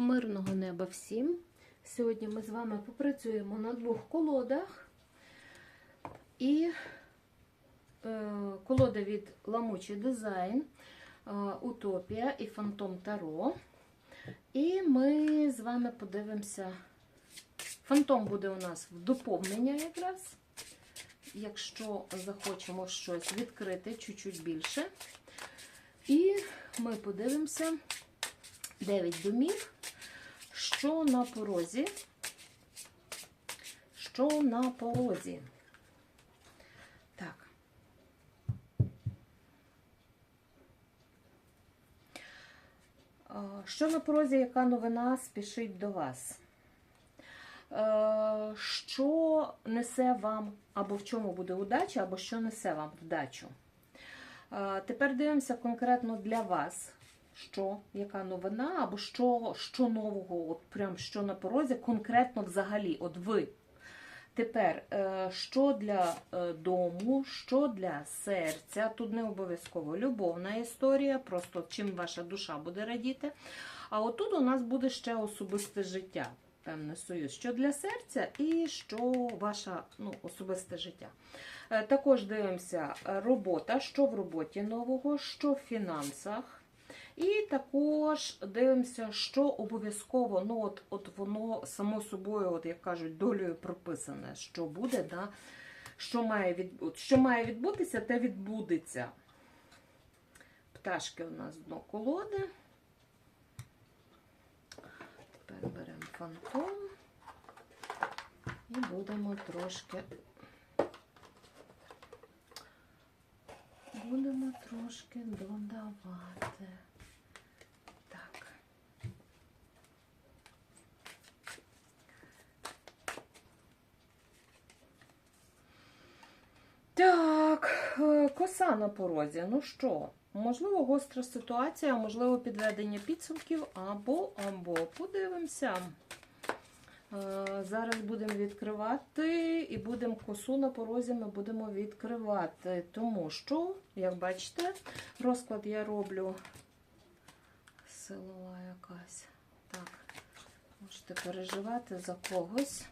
Мирного неба всім! Сьогодні ми з вами попрацюємо на двох колодах. І е, колода від Ламучий дизайн, е, Утопія і Фантом Таро. І ми з вами подивимося. Фантом буде у нас в доповнення якраз. Якщо захочемо щось відкрити чуть-чуть більше. І ми подивимося 9 домів, що на порозі, що на порозі. Так. Що на порозі, яка новина спішить до вас? Е, Що несе вам, або в чому буде удача, або що несе вам вдачу? Е, Тепер дивимося конкретно для вас, що, яка новина, або що, що нового, от прям що на порозі, конкретно взагалі, от ви. Тепер, е, що для е, дому, що для серця, тут не обов'язково любовна історія, просто чим ваша душа буде радіти. А отут у нас буде ще особисте життя, певний союз, що для серця і що ваше ну, особисте життя. Е, Також дивимося робота, що в роботі нового, що в фінансах. І також дивимося, що обов'язково, ну от, от воно само собою, от як кажуть, долею прописане, що буде, да? що, має від, що має відбутися, те відбудеться. Пташки у нас дно колоди. Тепер беремо фантом і будемо трошки. Будемо трошки додавати. Так. Так, е, коса на порозі. Ну що, можливо, гостра ситуація, можливо, підведення підсумків, або, або подивимося. Е, Зараз будемо відкривати і будемо косу на порозі ми будемо відкривати. Тому що, як бачите, розклад я роблю силова якась. Так, можете переживати за когось.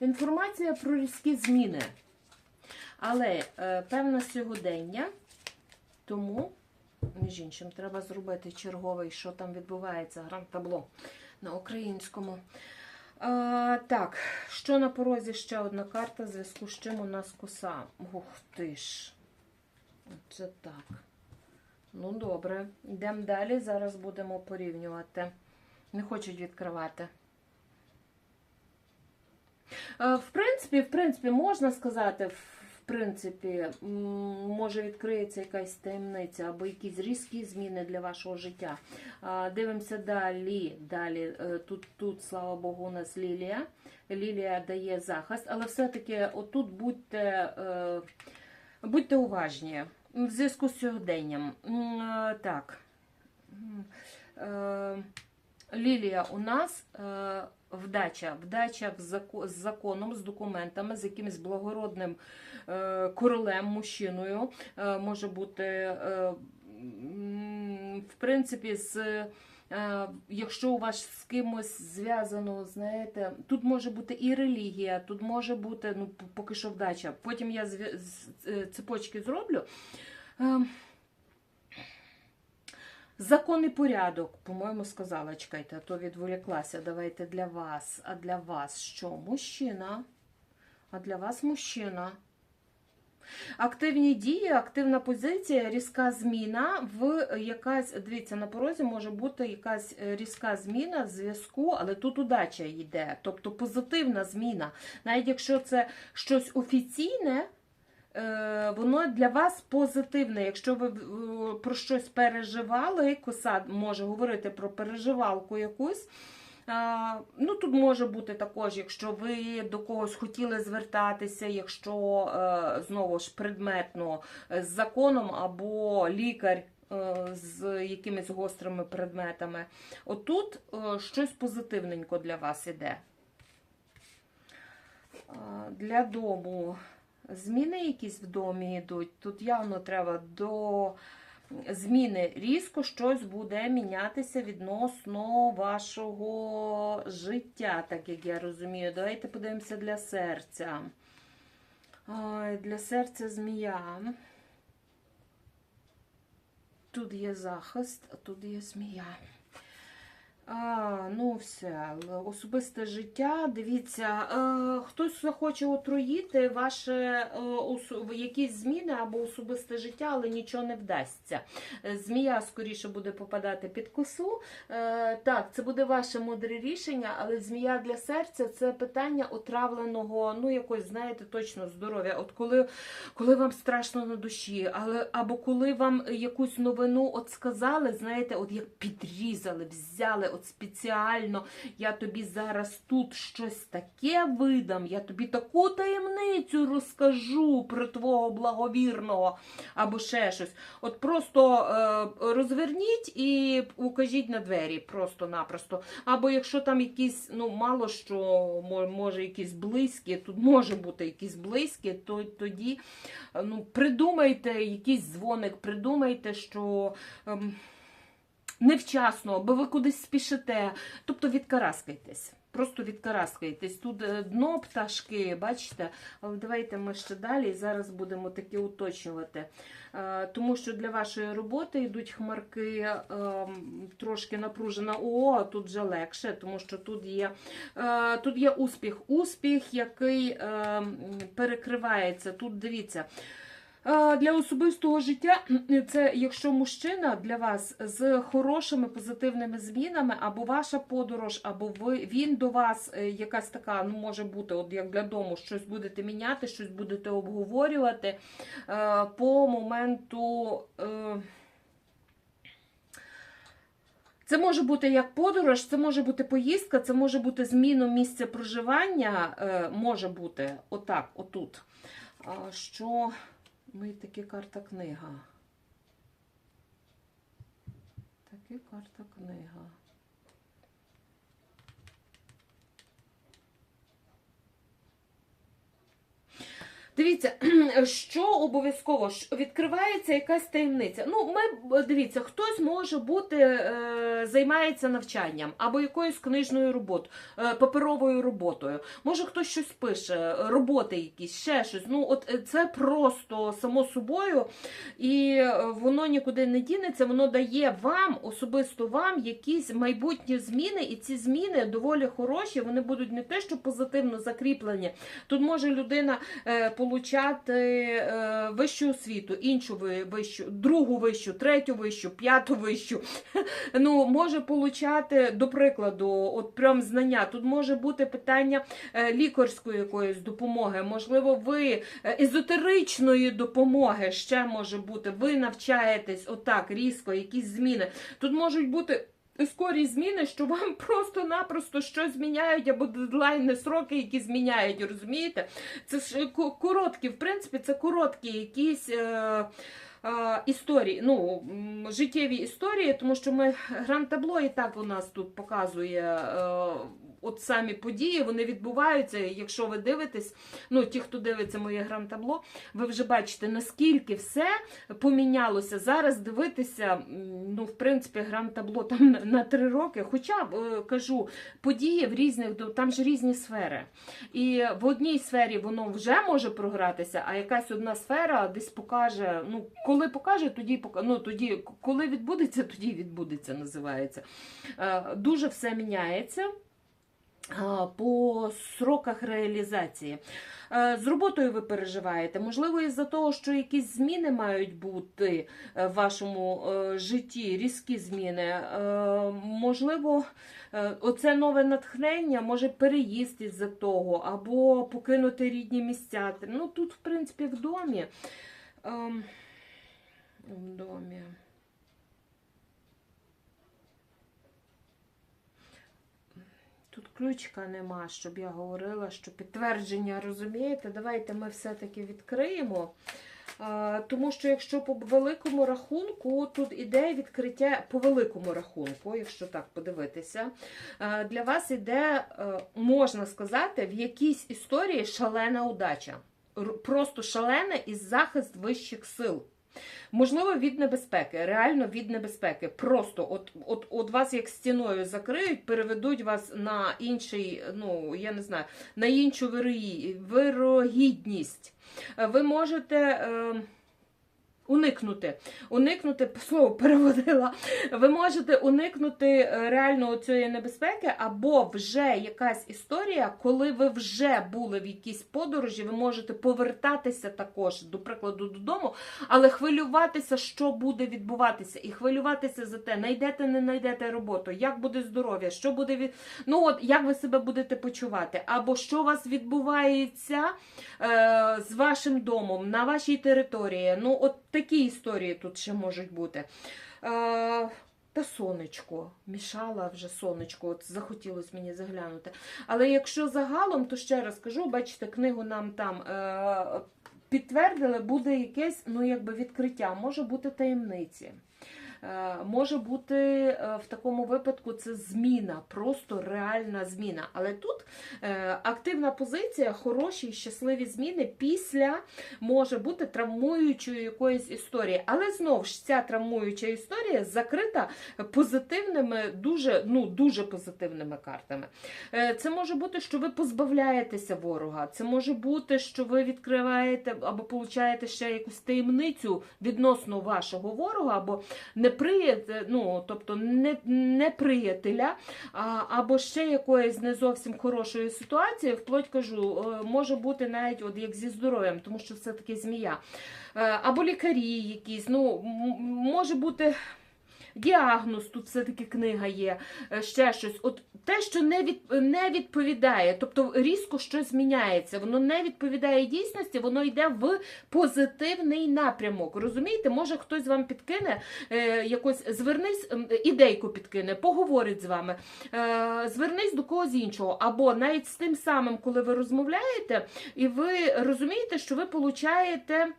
Інформація про різкі зміни. Але е, певне сьогодення, тому, між іншим, треба зробити черговий, що там відбувається, гранд-табло на українському. А, так, що на порозі ще одна карта, в зв'язку з чим у нас коса. Ух ти ж. Це так. Ну, добре. Йдемо далі. Зараз будемо порівнювати. Не хочуть відкривати. Е, В принципі, в принципі, можна сказати, в принципі, може відкриється якась таємниця або якісь різкі зміни для вашого життя. Дивимося далі. Далі е, тут, тут, слава Богу, у нас Лілія. Лілія дає захист, але все-таки отут будьте, е, будьте уважні в зв'язку з сьогоденням. Так. Лілія у нас е, вдача. Вдача з законом, з документами, з якимось благородним е, королем, мужчиною. Е, може бути, в принципі, з. Якщо у вас з кимось зв'язано, знаєте, тут може бути і релігія, тут може бути, ну, поки що вдача. Потім я цепочки зроблю. Закон і порядок, по-моєму, сказала, чекайте, а то відволіклася. Давайте для вас. А для вас що? Мужчина. А для вас мужчина. Активні дії, активна позиція, різка зміна в якась, дивіться, на порозі може бути якась е, різка зміна в зв'язку, але тут удача йде, тобто позитивна зміна. Навіть якщо це щось офіційне, воно для вас позитивне. Якщо ви е, про щось переживали, коса може говорити про переживалку якусь. Ну, Тут може бути також, якщо ви до когось хотіли звертатися, якщо е, знову ж предметно е, з законом або лікар е, з якимись гострими предметами. Отут е, щось позитивненько для вас іде. Для дому зміни якісь в домі йдуть. Тут явно треба до зміни різко щось буде мінятися відносно вашого життя, так як я розумію. Давайте подивимося для серця. Для серця змія. Тут є захист, а тут є змія. А, ну все, особисте життя. Дивіться, е, хтось захоче отруїти ваше е, якісь зміни або особисте життя, але нічого не вдасться. Е, Змія скоріше буде попадати під косу. Е, так, це буде ваше мудре рішення, але змія для серця це питання отравленого, ну якось, знаєте, точно здоров'я. От коли, коли вам страшно на душі, але або коли вам якусь новину от сказали, знаєте, от як підрізали, взяли от спеціально, я тобі зараз тут щось таке видам, я тобі таку таємницю розкажу про твого благовірного або ще щось. От просто е, розверніть і укажіть на двері просто-напросто. Або якщо там якісь, ну мало що, може якісь близькі, тут може бути якісь близькі, то тоді е, ну, придумайте якийсь дзвоник, придумайте, що. ем, Невчасно, або ви кудись спішите. Тобто відкараскайтесь. Просто відкараскайтесь. Тут е, дно пташки, бачите? Але давайте ми ще далі зараз будемо таки уточнювати. Е, Тому що для вашої роботи йдуть хмарки е, трошки напружена а тут вже легше, тому що тут є, е, тут є успіх. Успіх, який е, перекривається. Тут дивіться. Для особистого життя це якщо мужчина для вас з хорошими позитивними змінами, або ваша подорож, або ви він до вас е, якась така, ну може бути, от як для дому, щось будете міняти, щось будете обговорювати е, по моменту. е, Це може бути як подорож, це може бути поїздка, це може бути зміна місця проживання, може бути отак, отут. Що ми таки карта книга. Таки карта книга. Дивіться, що обов'язково відкривається якась таємниця. Ну, ми дивіться, хтось може бути е, займається навчанням або якоюсь книжною роботою, е, паперовою роботою. Може хтось щось пише, роботи якісь, ще щось. Ну, от е, це просто само собою, і е, воно нікуди не дінеться. Воно дає вам, особисто вам, якісь майбутні зміни, і ці зміни доволі хороші. Вони будуть не те, що позитивно закріплені. Тут може людина е, получати е, вищу освіту, іншу вищу, другу вищу, третю вищу, п'яту вищу. Ну, може получати, до прикладу, от прям знання. Тут може бути питання е, лікарської якоїсь допомоги. Можливо, ви е, езотеричної допомоги ще може бути. Ви навчаєтесь отак різко, якісь зміни. Тут можуть бути. Скорі зміни, що вам просто-напросто щось зміняють, або дедлайни, сроки, які зміняють, розумієте? Це ж короткі, в принципі, це короткі якісь. Е, е, Історії, ну, життєві історії, тому що ми гран-табло і так у нас тут показує е, от самі події, вони відбуваються. Якщо ви дивитесь, ну ті, хто дивиться моє гран-табло, ви вже бачите, наскільки все помінялося. Зараз дивитися, ну, в принципі, гран-табло там на- три роки. Хоча е, кажу, події в різних, там ж різні сфери. І в одній сфері воно вже може програтися, а якась одна сфера десь покаже. Ну, коли покаже, тоді ну, тоді, коли відбудеться, тоді відбудеться, називається. Е, Дуже все міняється. По сроках реалізації. З роботою ви переживаєте. Можливо, із-за того, що якісь зміни мають бути е, в вашому е, житті, різкі зміни. Е, Можливо, оце нове натхнення, може переїзд із-за того, або покинути рідні місця. Ну, тут, в принципі, в домі. Ем, В домі. Тут ключика нема, щоб я говорила, що підтвердження, розумієте? Давайте ми все-таки відкриємо. Тому що якщо по великому рахунку, тут іде відкриття по великому рахунку, якщо так подивитися, для вас іде, е, можна сказати, в якійсь історії шалена удача. Просто шалена і захист вищих сил. Можливо, від небезпеки, реально від небезпеки. Просто от, от, от вас як стіною закриють, переведуть вас на інший, ну я не знаю, на іншу вирогідність. Е, Ви можете. Е, Уникнути, уникнути слово переводила. Ви можете уникнути е, реально цієї небезпеки, або вже якась історія, коли ви вже були в якійсь подорожі, ви можете повертатися також, до прикладу, додому, але хвилюватися, що буде відбуватися, і хвилюватися за те, знайдете, не знайдете роботу, як буде здоров'я, що буде від... ну от як ви себе будете почувати, або що у вас відбувається е, з вашим домом на вашій території. Ну, от такі історії тут ще можуть бути. Та сонечко, мішала вже сонечко, от захотілося мені заглянути. Але якщо загалом, то ще раз кажу, бачите, книгу нам там е, підтвердили, буде якесь ну, якби відкриття, може бути таємниці. Е, Може бути е, в такому випадку це зміна, просто реальна зміна. Але тут е, активна позиція, хороші, щасливі зміни після може бути травмуючої якоїсь історії. Але знову ж ця травмуюча історія закрита позитивними, дуже, ну, дуже позитивними картами. Це може бути, що ви позбавляєтеся ворога. Це може бути, що ви відкриваєте або получаєте ще якусь таємницю відносно вашого ворога, або неприятеля, ну, тобто не, неприятеля, або ще якоїсь не зовсім хорошої ситуації, вплоть кажу, е, може бути навіть от як зі здоров'ям, тому що все-таки змія. Е, Або лікарі якісь, ну, може бути. Діагноз, тут все-таки книга є, е, ще щось. От те, що не, від, не відповідає, тобто різко щось зміняється, воно не відповідає дійсності, воно йде в позитивний напрямок. Розумієте, може хтось вам підкине е, якось звернись, ідейку підкине, поговорить з вами, е, звернись до когось іншого, або навіть з тим самим, коли ви розмовляєте, і ви розумієте, що ви получаєте.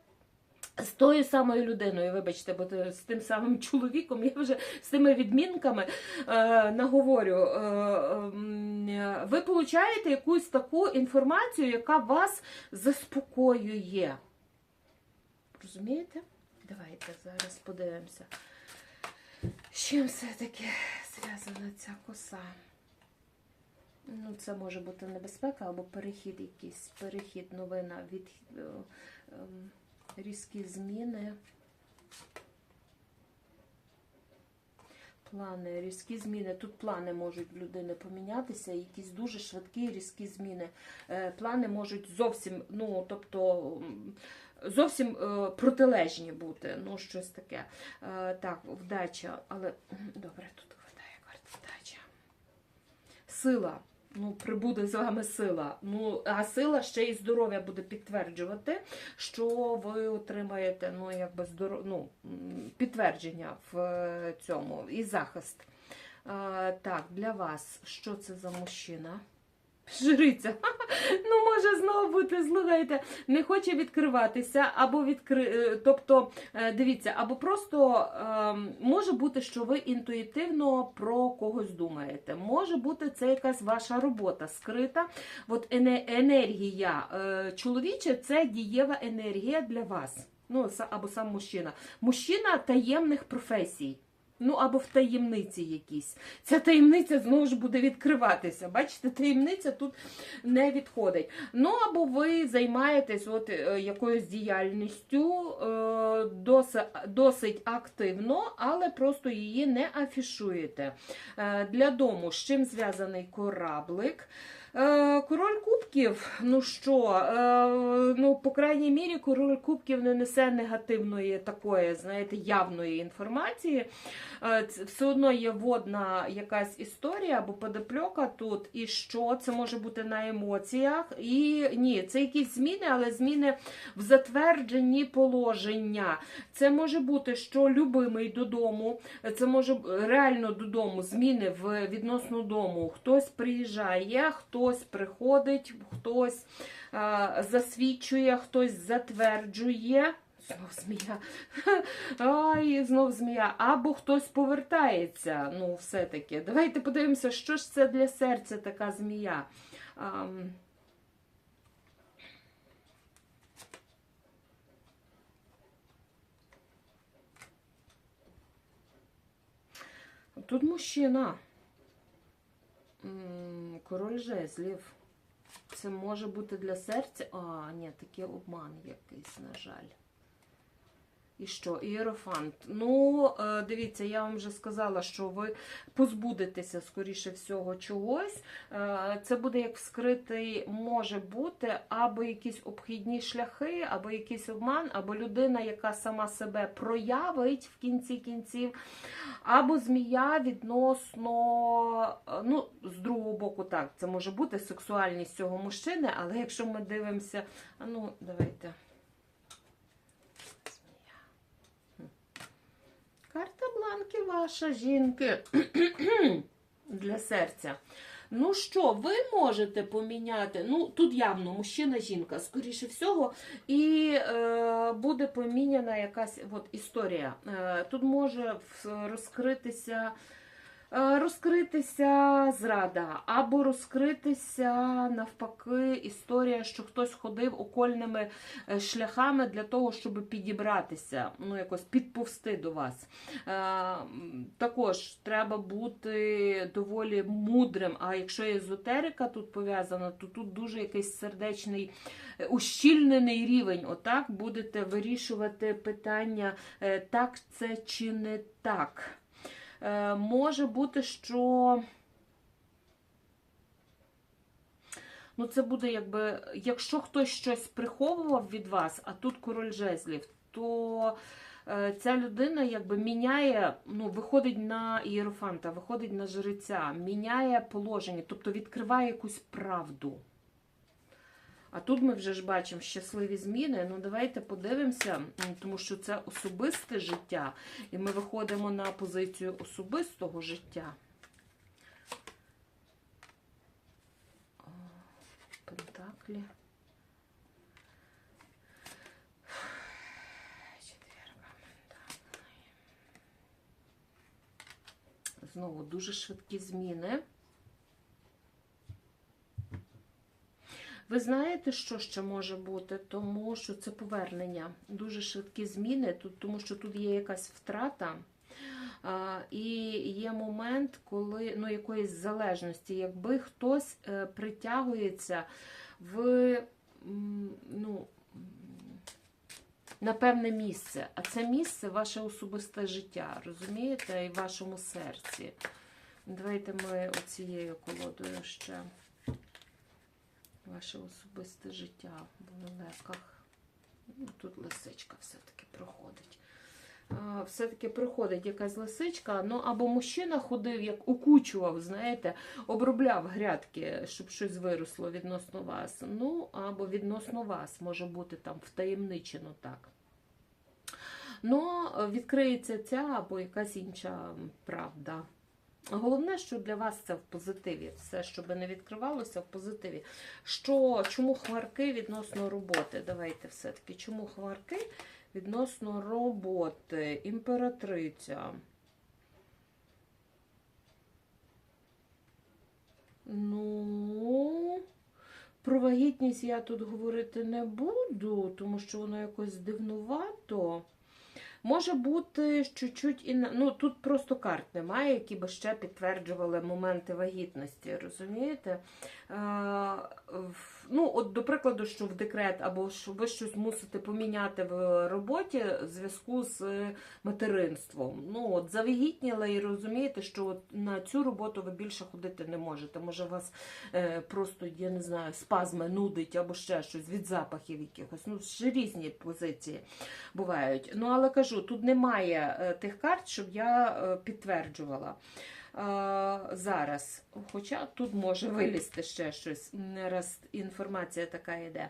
З тою самою людиною, вибачте, бо з тим самим чоловіком я вже з тими відмінками е, наговорю. Е, ем, ви получаєте якусь таку інформацію, яка вас заспокоює. Розумієте? Давайте зараз подивимося. З чим все-таки зв'язана ця коса? Ну, це може бути небезпека або перехід якийсь, перехід, новина від. е, ем, різкі зміни. Плани, різкі зміни. Тут плани можуть в людини помінятися, якісь дуже швидкі різкі зміни. Е, Плани можуть зовсім, ну, тобто, зовсім е, протилежні бути. Ну, щось таке. Е, Так, вдача, але добре, тут хватає карт вдача. Сила. Ну, прибуде з вами сила. Ну, а сила ще й здоров'я буде підтверджувати, що ви отримаєте ну, якби здоров... ну, підтвердження в е, цьому і захист. А, так, для вас, що це за мужчина? Жриця. Ну, може знову бути, слухайте, не хоче відкриватися, або відкри... е, тобто, е, дивіться, або просто ем, може бути, що ви інтуїтивно про когось думаєте. Може бути, це якась ваша робота скрита. От енергія е, чоловіча це дієва енергія для вас. Ну, або сам мужчина. Мужчина таємних професій. Ну, або в таємниці якісь. Ця таємниця знову ж буде відкриватися. Бачите, таємниця тут не відходить. Ну, або ви займаєтесь от, е, якоюсь діяльністю е, досить, активно, але просто її не афішуєте. Е, Для дому з чим зв'язаний кораблик? Король кубків, ну що, ну, по крайній мірі, король кубків не несе негативної такої, знаєте, явної інформації. Е, Все одно є водна якась історія або подопльока тут, і що це може бути на емоціях. І ні, це якісь зміни, але зміни в затвердженні положення. Це може бути, що любимий додому, це може реально додому, зміни в відносно дому. Хтось приїжджає, хтось приходить, хтось е, засвідчує, хтось затверджує. Знов змія. Ай, знов змія. Або хтось повертається. Ну, все-таки. Давайте подивимося, що ж це для серця така змія. Ам... Тут мужчина. Король жезлів. Це може бути для серця. А, ні, такий обман якийсь, на жаль. І що? Ієрофант. Ну, е, дивіться, я вам вже сказала, що ви позбудетеся, скоріше всього, чогось. Е, Це буде як вскритий, може бути, або якісь обхідні шляхи, або якийсь обман, або людина, яка сама себе проявить в кінці кінців, або змія відносно, е, ну, з другого боку, так, це може бути сексуальність цього мужчини, але якщо ми дивимося, ну, давайте. Змія. Хм. Бланки ваша, жінки. Для серця. Ну що, ви можете поміняти, ну тут явно мужчина, жінка, скоріше всього, і е, буде поміняна якась от, історія. Е, тут може розкритися. Е, Розкритися зрада, або розкритися навпаки історія, що хтось ходив окольними е, шляхами для того, щоб підібратися, ну якось підповсти до вас. Е, Також треба бути доволі мудрим. А якщо езотерика тут пов'язана, то тут дуже якийсь сердечний ущільнений рівень. Отак будете вирішувати питання, так це чи не так. Е, Може бути, що. Ну, це буде якби, якщо хтось щось приховував від вас, а тут король жезлів, то е, ця людина якби міняє, ну, виходить на ієрофанта, виходить на жреця, міняє положення, тобто відкриває якусь правду. А тут ми вже ж бачимо щасливі зміни. Ну, давайте подивимося, тому що це особисте життя, і ми виходимо на позицію особистого життя. Пентаклі. Знову дуже швидкі зміни. Ви знаєте, що ще може бути? Тому що це повернення, дуже швидкі зміни, тому що тут є якась втрата. І є момент, коли ну, якоїсь залежності, якби хтось е, притягується в ну, на певне місце, а це місце ваше особисте життя, розумієте, і в вашому серці. Давайте ми оцією колодою ще ваше особисте житта в лелеках. Ну, тут лисичка все-таки проходить. Все-таки проходить якась лисичка, ну або мужчина ходив, як укучував, знаєте, обробляв грядки, щоб щось виросло відносно вас. Ну, або відносно вас, може бути там втаємничено так. Ну, відкриється ця або якась інша правда. Головне, що для вас це в позитиві. Все, щоб не відкривалося в позитиві. Що, Чому хмарки відносно роботи? Давайте все-таки. Чому хмарки відносно роботи? Імператриця. Ну, про вагітність я тут говорити не буду, тому що воно якось дивнувато. Може бути чуть-чуть і ну тут просто карт немає, які би ще підтверджували моменти вагітності, розумієте? Е, ну, от, до прикладу, що в декрет, або що ви щось мусите поміняти в роботі в зв'язку з материнством. Ну, от завагітніли і розумієте, що от на цю роботу ви більше ходити не можете. Може, вас е, просто, я не знаю, спазми нудить або ще щось від запахів якихось. Ну, ще різні позиції бувають. Ну, але кажу, тут немає е, тих карт, щоб я е, підтверджувала. Зараз, хоча тут може вилізти ще щось, не раз інформація така йде.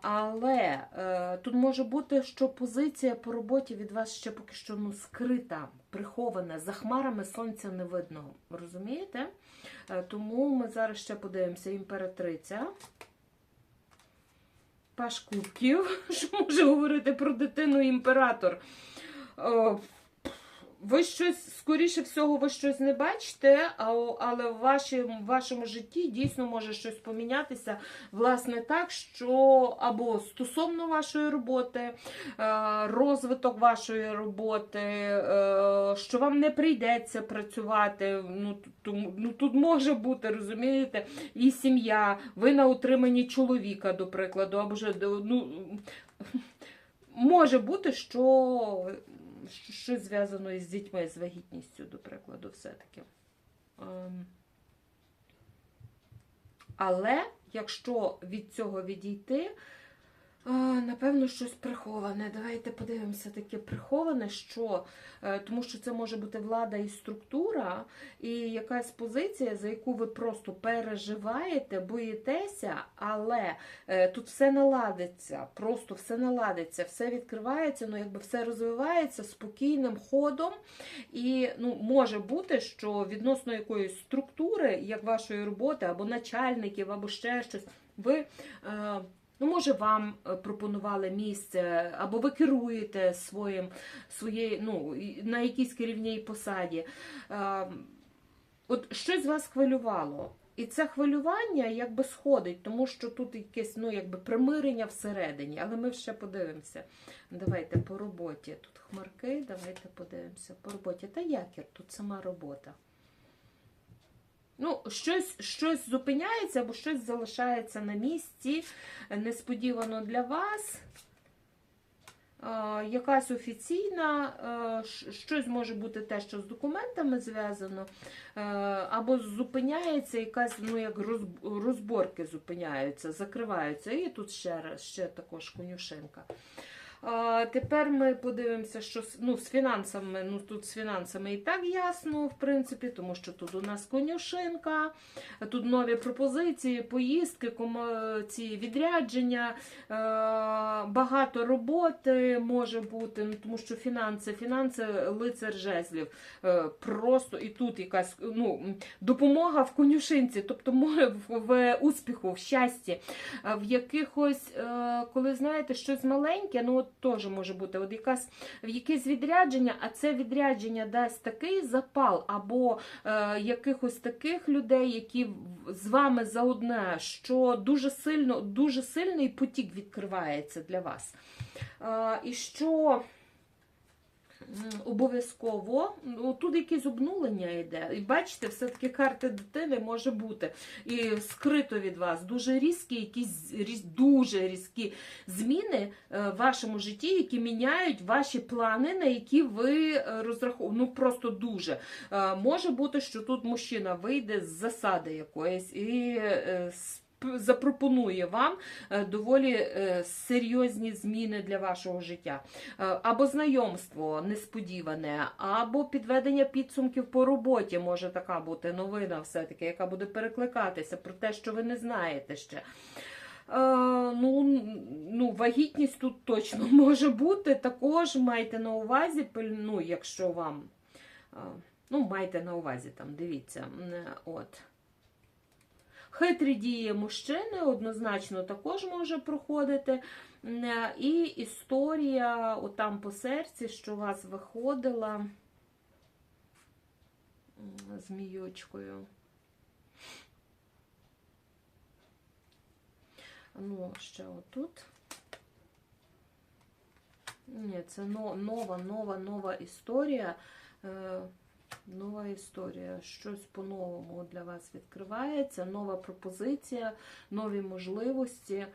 Але е, тут може бути, що позиція по роботі від вас ще поки що ну, скрита, прихована, за хмарами сонця не видно. Розумієте? Е, Тому ми зараз ще подивимося імператриця. Паш кубків, що може говорити про дитину імператор. Ви щось, скоріше всього, ви щось не бачите, але в, вашій, в вашому житті дійсно може щось помінятися, власне, так, що або стосовно вашої роботи, е, розвиток вашої роботи, е, що вам не прийдеться працювати. Ну, тут, ну, тут може бути, розумієте, і сім'я, ви на утриманні чоловіка, до прикладу, або ж, ну, може бути, що- щось зв'язано із дітьми, з вагітністю, до прикладу, все-таки. Ем. Але якщо від цього відійти, Напевно, щось приховане. Давайте подивимося таке приховане, що е, тому що це може бути влада і структура, і якась позиція, за яку ви просто переживаєте, боїтеся, але е, тут все наладиться, просто все наладиться, все відкривається, ну якби все розвивається спокійним ходом. І ну, може бути, що відносно якоїсь структури, як вашої роботи, або начальників, або ще щось, ви. Е, Ну, може, вам е, пропонували місце, або ви керуєте своїм, своєю, ну, на якійсь керівній посаді. Е, От щось вас хвилювало. І це хвилювання якби сходить, тому що тут якесь ну, якби примирення всередині. Але ми ще подивимося. Давайте по роботі. Тут хмарки, давайте подивимося. По роботі. Та якір, тут сама робота. Ну, щось, щось зупиняється або щось залишається на місці несподівано для вас. Е, Якась офіційна, е, щось може бути те, що з документами зв'язано, е, або зупиняється якась, ну як роз- розборки зупиняються, закриваються. І тут ще раз, ще також конюшинка. Тепер ми подивимося, що ну, з фінансами, ну тут з фінансами і так ясно, в принципі, тому що тут у нас конюшинка, тут нові пропозиції, поїздки, ці відрядження, е, багато роботи може бути, ну, тому що фінанси, фінанси лицар жезлів. Е, просто і тут якась ну, допомога в конюшинці, тобто може в, успіху, в щасті, в якихось, е, коли знаєте, щось маленьке, ну от теж може бути от якась в якесь відрядження, а це відрядження дасть такий запал, або е, якихось таких людей, які з вами заодне, що дуже сильно, дуже сильний потік відкривається для вас. Е, і що. М, Обов'язково ну, тут якесь обнулення йде. І бачите, все-таки карти дитини може бути і скрито від вас дуже різкі, якісь дуже різкі зміни е, в вашому житті, які міняють ваші плани, на які ви розраховуєте. Ну просто дуже. Е, Може бути, що тут мужчина вийде з засади якоїсь і е, запропонує вам е, доволі е, серйозні зміни для вашого життя. Е, Або знайомство несподіване, або підведення підсумків по роботі може така бути новина, все-таки, яка буде перекликатися про те, що ви не знаєте ще. Ну, ну, вагітність тут точно може бути. Також майте на увазі, ну, якщо вам. Ну, майте на увазі там, дивіться. От. Хитрі дії мужчини однозначно також може проходити. Е, І історія отам по серці, що у вас виходила м, зміючкою. Ну, ще отут. Ні, це нова, нова, нова історія. Нова історія. Щось по-новому для вас відкривається, нова пропозиція, нові можливості. Е,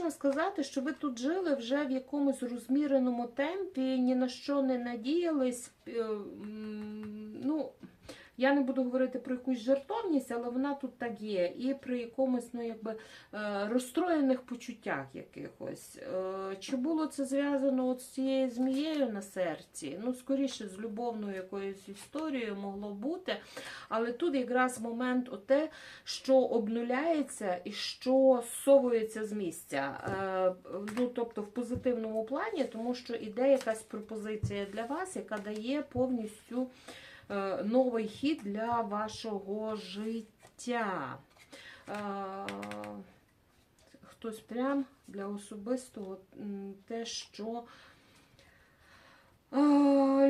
Можна сказати, що ви тут жили вже в якомусь розміреному темпі, ні на що не надіялись. Я не буду говорити про якусь жартовність, але вона тут так є. І при якомусь, ну якби е, розстроєних почуттях якихось. Е, Чи було це зв'язано от з цією змією на серці? Ну, скоріше, з любовною якоюсь історією могло бути. Але тут якраз момент оте, що обнуляється і що совується з місця. Е, Ну, тобто в позитивному плані, тому що іде якась пропозиція для вас, яка дає повністю новий хід для вашого життя. Е, Хтось прям для особистого те, що е,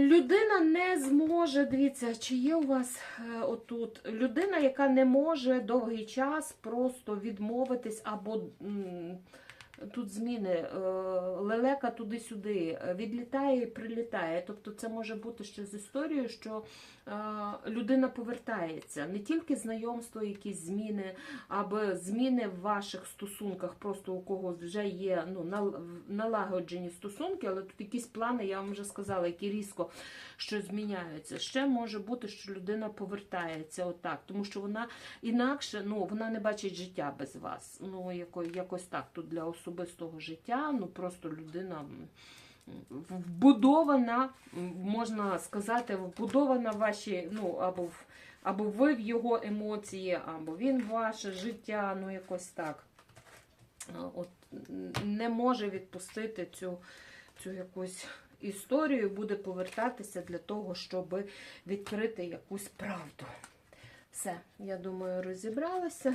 людина не зможе, дивіться, чи є у вас е, отут людина, яка не може довгий час просто відмовитись або. Тут зміни, е, лелека туди-сюди, е, відлітає і прилітає. Тобто це може бути ще з історією, що е, людина повертається. Не тільки знайомство, якісь зміни, або зміни в ваших стосунках, просто у когось вже є ну, налагоджені стосунки, але тут якісь плани, я вам вже сказала, які різко щось зміняються. Ще може бути, що людина повертається отак, тому що вона інакше ну, вона не бачить життя без вас. Ну, яко, якось так тут для особистого життя, ну просто людина. Вбудована, можна сказати, вбудована в ваші, ну, або, або ви в його емоції, або він в ваше життя, ну якось так. От, не може відпустити цю, цю якусь історію, буде повертатися для того, щоб відкрити якусь правду. Все, я думаю, розібралися.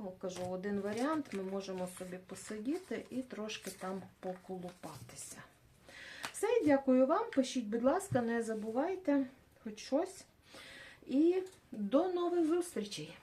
О, кажу, один варіант, ми можемо собі посидіти і трошки там поколупатися. Все, дякую вам. Пишіть, будь ласка, не забувайте хоч щось. І до нових зустрічей!